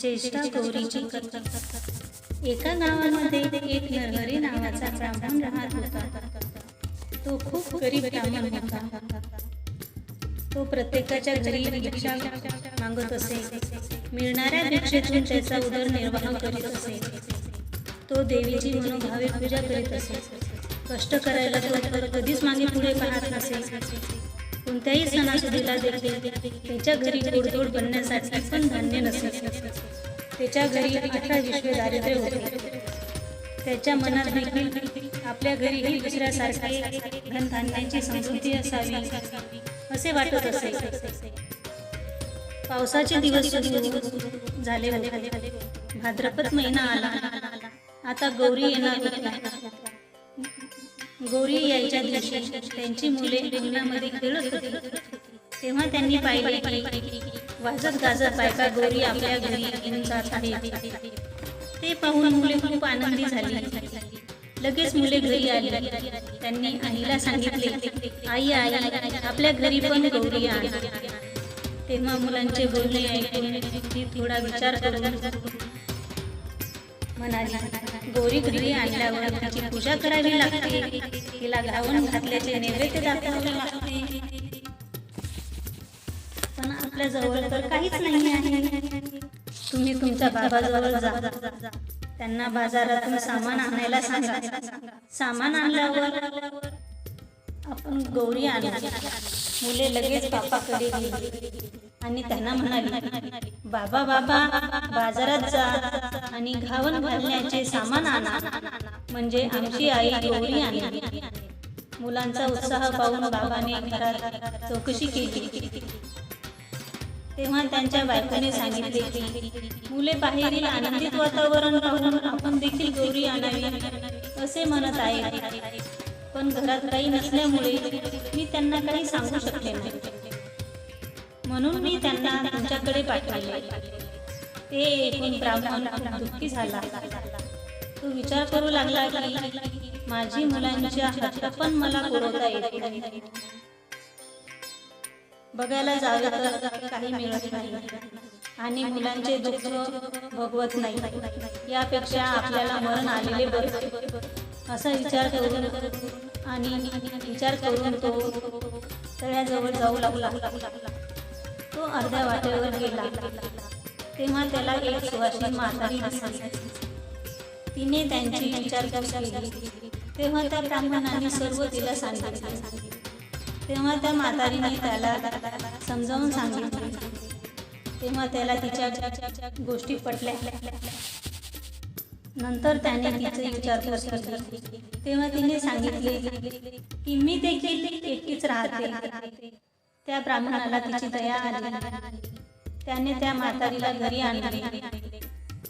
ज्येष्ठा गौरीची कथा एका गावामध्ये एक नरहरी नावाचा ब्राह्मण राहत होता. तो खूप गरीब ब्राह्मण होता. तो प्रत्येकाच्या घरी भिक्षा मागत असे. मिळणाऱ्या भिक्षेतून त्याचा उदरनिर्वाह करीत असे. तो देवीची मनोभावे पूजा करीत असे. कष्ट करायला तो कधीच मागे पुढे पाहत नसे. कोणत्याही सणासुदीला देखील त्याच्या घरी गोडधोड बनण्यासाठी पण धान्य नसे त्याच्या घरी अठरा विश्वे दारिद्र्य होते. त्याच्या मनात देखील आपल्या घरीही दुसऱ्यासारखे धनधान्याची समृद्धी असावी असे वाटत असे पावसाचे दिवस सुरू झाले भाद्रपद महिना आला. आता गौरी येणार होती गोरी यायच्या दिवशी त्यांची मुले रिंगणामध्ये खेळत होती. तेव्हा त्यांनी पाहिले की वाजत गाजत बायका गोरी आपल्या घरी घेऊन जात आहे ते पाहून मुले खूप आनंदी झाली. लगेच मुले घरी आली. त्यांनी आईला सांगितले आई आई आपल्या घरी पण गौरी आहे. तेव्हा मुलांचे बोलणे ऐकून ती थोडा विचार करून म्हणाली गोरी घरी आणल्यावर तिची पूजा करावी लागते. तिला गावून घातल्याचे नैवेद्य दाखवावे लागते. पण आपल्या जवळ तर काहीच नाही आहे. तुम्ही तुमच्या बाबाजवळ जा. त्यांना बाजारातून सामान आणायला सांगा. सामान आणल्यावर आपण गौरी आणू. मुले लगेच बापाकडे गेली. आणि त्यांना म्हणाली बाबा बाबा बाजारात जा आणि घावन घालण्याचे सामान आणा. म्हणजे आमची आई गौरी आणली. मुलांचा उत्साह पाहून बाबाने घरात चौकशी केली. तेव्हा त्यांच्या बायकोने सांगितले की मुले बाहेरील आनंदित वातावरण पाहून आपण देखील गौरी आणावी असे म्हणत आहे पण घरात काही नसल्यामुळे मी त्यांना काही सांगू शकले नाही. म्हणून मी त्यांना तुमच्याकडे पाठवले. ते एकूण ब्राह्मण दुःखी झाला. तो विचार करू लागला की माझी मुलांच्या हट्ट पण मला पुरवता येत. नाही बघायला जावे तर काही मिळत नाही. आणि मुलांचे दुःख भगवत नाही. यापेक्षा आपल्याला मरण आलेले बरे. असा विचार करून आणि विचार करून तो तळ्याजवळ जाऊ लागला. तो अर्ध्या वाटेवर गेला. तेव्हा त्याला एक सुवासिनी म्हातारी दिसली तिने त्यांची विचारपूस केली. तेव्हा त्या ब्राह्मणाने सर्व तिला सांगितले. तेव्हा त्या म्हातारीने त्याला समजावून सांगितले. तेव्हा त्याला तिच्या गोष्टी पटल्या. नंतर त्याने तिचे विचारपूस केली तेव्हा तिने सांगितले की मी देखील एकटीच राहते. त्या ब्राह्मणाला तिची दया आली. त्याने त्या म्हातारीला घरी आणले.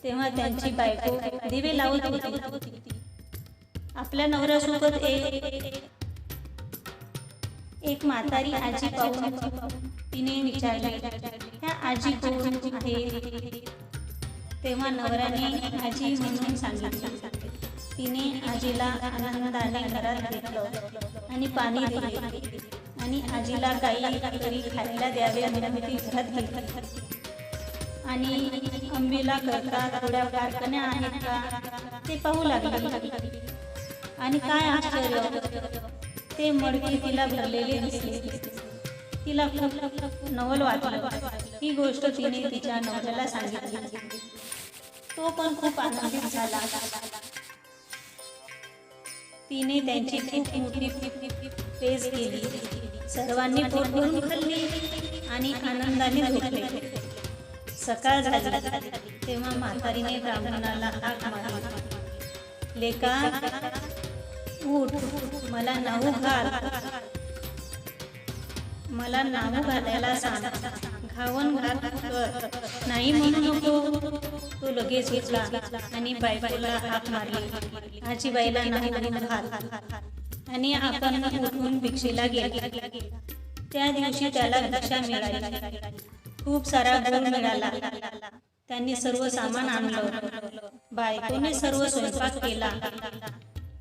तेव्हा त्यांची बायको दिवे लावत होती. आपल्या नवऱ्यासोबत एक एक म्हातारी आजी पाहून तिने विचारले त्या आजी कोण आहे तेव्हा नवऱ्याने आजी म्हणून सांगितले. तिने आजीला आनंदाने घरात घेतलं आणि पाणी दिले. आणि आजीला काही तरी खायला द्यावे म्हणून ती घरात घेतली आणि अंबीला करता थोड्या कारखान्या आहेत का ते पाहू लागले. आणि काय आश्चर्य ते मडके तिला भरलेले दिसले. तिला नवल वाटलं. ही गोष्ट तिने तिच्या नवऱ्याला सांगितली. तो पण खूप आनंदित झाला. तिने त्यांची खूप मोठी पेज केली. सर्वांनी पोट भरून खाल्ली आणि आनंदाने झोपले. सकाळ झाली. तेव्हा म्हातारीने ब्राह्मणाला हाक मारली. लेका उठ. मला नाऊ घाल. मला नाऊ घालायला सांग. घावन घाल कर नाही म्हणू नको. तो लगेच उठला आणि बायबाईला हात मारली. आजीबाईला नाही म्हणून घाल आणि आपण उठून भिक्षेला गेला. त्या दिवशी त्याला भिक्षा मिळाली. खूप सारा गुण मिळाला. त्यांनी सर्व सामान आणलं. बायकोने सर्व स्वयंपाक केला.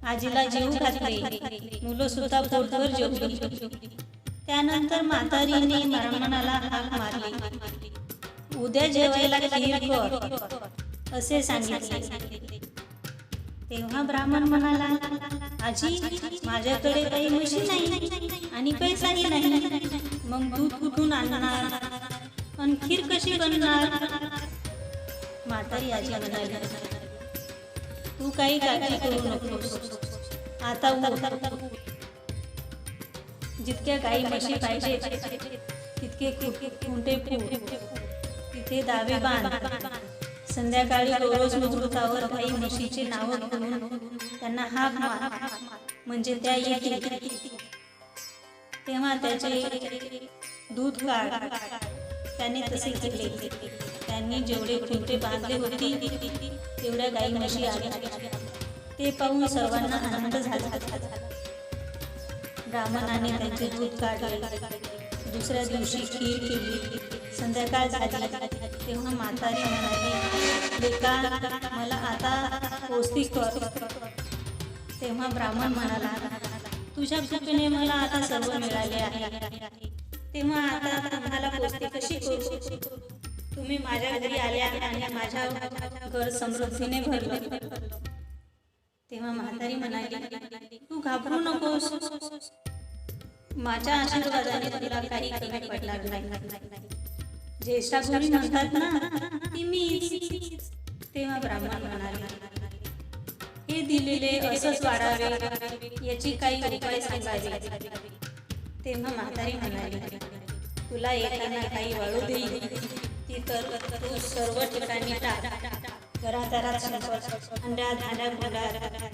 आजीला जेव घातले. मुलं सुद्धा पोटभर जेवली. त्यानंतर म्हातारीने ब्राह्मणाला हाक मारली. उद्या जेवायला खीर कर असे सांगितले. तेव्हा ब्राह्मण म्हणाला आजी माझ्याकडे काही म्हशी नाही आणि पैसाही नाही. मग दूध कुठून आणणार? आणि खीर कशी बनणार? म्हातारी आजी म्हणाली तू काही काळजी करू नकोस. आता उठ. जितक्या गाई म्हशी पाहिजे तितके खुंटे फूट तिथे दावे बांध. संध्याकाळी रोज मुहूर्तावर गाई म्हशीचे नाव घेऊन त्यांना हाक मार. म्हणजे त्या येतील. तेव्हा त्याचे दूध काढ. त्याने तसे केले. त्यांनी जेवढे खुंटे बांधले होते तेवढ्या गाई म्हशी आल्या. ते पाहून सर्वांना आनंद झाला. ब्राह्मणाने त्यांचे दूध काढले. दुसऱ्या दिवशी खीर केली. संध्याकाळ झाली. तेव्हा म्हातारी म्हणाली लेका मला आता पौष्टिक कर तेव्हा ब्राह्मण म्हणाला तुझ्या कृपेने मला आता सर्व मिळाले आहे. तेव्हा आता तुम्हाला पौष्टिक कशी करू? तुम्ही माझ्या घरी आल्या आणि माझ्या घर समृद्धीने भरलं. तेव्हा म्हातारी म्हणाली तू घाबरू नकोस. माझ्या आशीर्वादाने तुला काही कमी पडणार नाही. ज्येष्ठा गुरु म्हणतात ना ती मी तेव्हा ब्राह्मण म्हणाले हे दिलेले असंच वाढावे याची काही उपाय सांगावे. तेव्हा म्हातारी म्हणाली तुला एकांना काही वाळू देईल ती तर तू सर्व ठिकाणी टाक. घरादारात संपर्क अंड्यात अंड्यात मुलात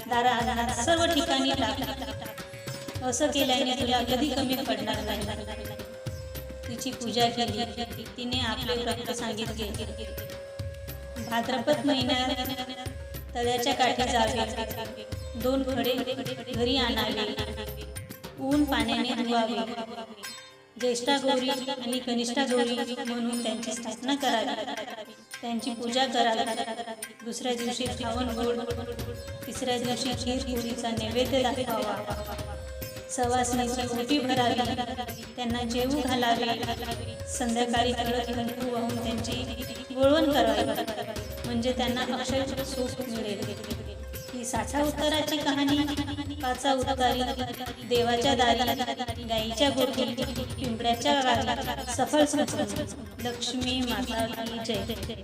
दारा अंगणात सर्व ठिकाणी टाक. असं केल्याने तुला कधी कमी पडणार नाही. तिची पूजा केली तिने आपले व्रत सांगितले. भाद्रपद महिन्यात तळ्याच्या काठी जावे दोन खडे घरी आणावे ऊन पाण्याने धुवावे. ज्येष्ठा गौरी आणि कनिष्ठा गौरी म्हणून त्यांची स्थापना करावी. त्यांची पूजा करावी. दुसऱ्या दिवशी श्रावण गोड तिसऱ्या दिवशी खीर पुरीचा नैवेद्य दाखवावा. सवासनीची ओटी भरावी त्यांना जेवू घालावे. संध्याकाळी कडक कुंकू वाहून त्यांची गोळवण करावी. म्हणजे त्यांना अक्षय सुख मिळेल. ही साठा उत्तराची कहाणी पाचा उत्तारी देवाच्या दारी गाईच्या गोटी पिंपळ्याच्या गावी सफल लक्ष्मी माता की जय.